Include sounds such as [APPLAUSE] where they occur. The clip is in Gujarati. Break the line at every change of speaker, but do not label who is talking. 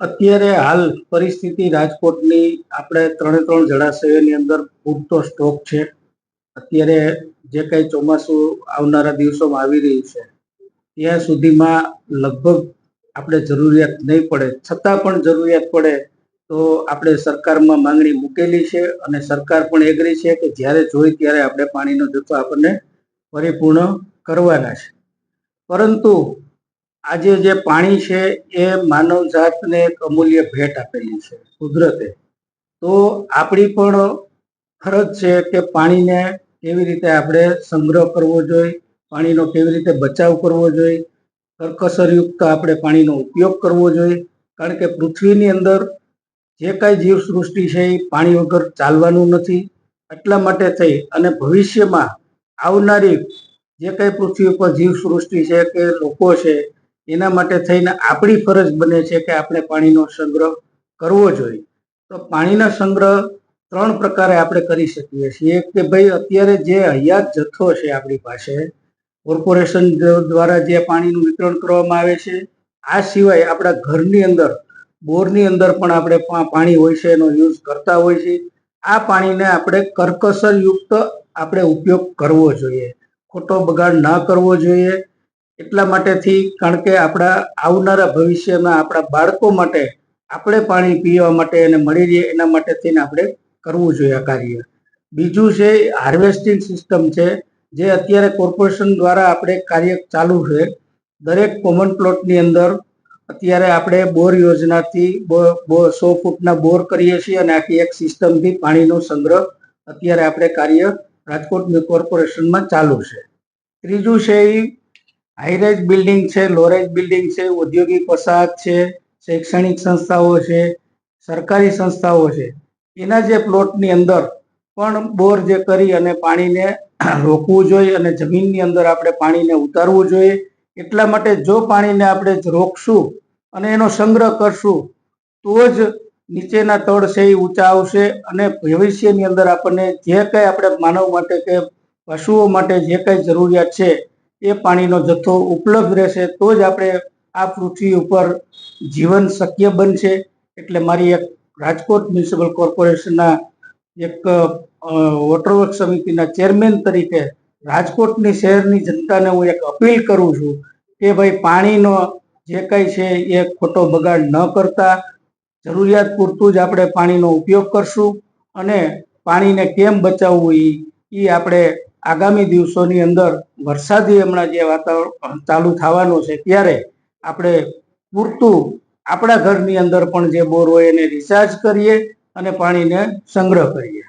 અત્યારે હાલ પરિસ્થિતિ રાજકોટની આપણે ત્રણે ત્રણ જળાશયોની અંદર પૂરતો સ્ટોક છે. અત્યારે જે કંઈ ચોમાસું આવનારા દિવસોમાં આવી રહ્યું છે, ત્યાં સુધીમાં લગભગ આપણે જરૂરિયાત નહીં પડે. છતાં પણ જરૂરિયાત પડે તો આપણે સરકારમાં માંગણી મૂકેલી છે અને સરકાર પણ એગ્રી છે કે જ્યારે જોઈ ત્યારે આપણે પાણીનો જથ્થો આપણને પરિપૂર્ણ કરવાના છે. પરંતુ આજે જે પાણી છે એ માનવ જાતને એક અમૂલ્ય ભેટ આપેલી છે, કુદરતે. તો આપણી પણ ફરજ છે કે પાણીને કેવી રીતે આપણે સંગ્રહ કરવો જોઈએ, પાણીનો કેવી રીતે બચાવ કરવો જોઈએ કરકસરયુક્ત આપણે પાણીનો ઉપયોગ કરવો જોઈએ, કારણ કે પૃથ્વીની અંદર જે કાંઈ જીવસૃષ્ટિ છે એ પાણી વગર ચાલવાનું નથી, એટલા માટે થઈ અને ભવિષ્યમાં આવનારી જે કાંઈ પૃથ્વી ઉપર જીવસૃષ્ટિ છે કે લોકો છે એના માટે થઈને આપણી ફરજ બને છે કે આપણે પાણીનો સંગ્રહ કરવો જોઈએ. તો પાણીનો સંગ્રહ ત્રણ પ્રકારે આપણે કરી શકીએ છીએ. એક કે ભાઈ અત્યારે જે હયાત જથ્થો છે આપણી પાસે, કોર્પોરેશન દ્વારા જે પાણીનું વિતરણ કરવામાં આવે છે, આ સિવાય આપણા ઘરની અંદર, બોરની અંદર પણ આપણે પાણી હોય છે, એનો યુઝ કરતા હોય છે. આ પાણીને આપણે કરકસરયુક્ત આપણે ઉપયોગ કરવો જોઈએ. ખોટો બગાડ ના કરવો જોઈએ. એટલા માટેથી કારણ કે આપણા આવનારા ભવિષ્યમાં આપણા બાળકો માટે આપણે પાણી પીવા માટે એને મળી રહીએ એના માટે થઈને આપણે કરવું જોઈએ આ કાર્ય. બીજું છે હાર્વેસ્ટિંગ સિસ્ટમ છે, જે અત્યારે કોર્પોરેશન દ્વારા આપણે કાર્ય ચાલુ છે. દરેક કોમન પ્લોટની અંદર અત્યારે આપણે બોર યોજનાથી બો- સો ફૂટના બોર કરીએ છીએ અને આખી એક સિસ્ટમથી પાણીનો સંગ્રહ અત્યારે આપણે કાર્ય રાજકોટ કોર્પોરેશનમાં ચાલુ છે. ત્રીજું છે એ હાઈરાઇઝ બિલ્ડિંગ છે લોરેજ બિલ્ડિંગ છે, ઔદ્યોગિક વસાહત છે, શૈક્ષણિક સંસ્થાઓ છે, સરકારી સંસ્થાઓ છે. એના જે પ્લોટની અંદર પણ બોર જે કરી અને પાણીને [CLEARS THROAT] રોકવું જોઈએ અને જમીનની અંદર આપણે પાણીને ઉતારવું જોઈએ. એટલા માટે જો પાણીને આપણે રોકશું અને એનો સંગ્રહ કરશું, તો જ નીચેના તળ છે એ ઊંચા આવશે અને ભવિષ્યની અંદર આપણને જે કંઈ આપણે માનવ માટે કે પશુઓ માટે જે કંઈ જરૂરિયાત છે એ પાણીનો જથ્થો ઉપલબ્ધ રહેશે, તો જ આપણે આ પૃથ્વી ઉપર જીવન શક્ય બનશે. એટલે મારી એક રાજકોટ મ્યુનિસિપલ કોર્પોરેશનના એક વોટરવર્ક સમિતિના ચેરમેન તરીકે રાજકોટની શહેરની જનતાને હું એક અપીલ કરું છું કે ભાઈ પાણીનો જે કંઈ છે એ ખોટો બગાડ ન કરતા. જરૂરિયાત પૂરતું જ આપણે પાણીનો ઉપયોગ કરશું અને પાણીને કેમ બચાવવું એ આપણે આગામી દિવસોની અંદર વરસાદી હમણાં જે વાતાવરણ ચાલુ થવાનું છે, ત્યારે આપણે પૂરતું આપણા ઘરની અંદર પણ જે બોર હોય એને રિચાર્જ કરીએ અને પાણીને સંગ્રહ કરીએ.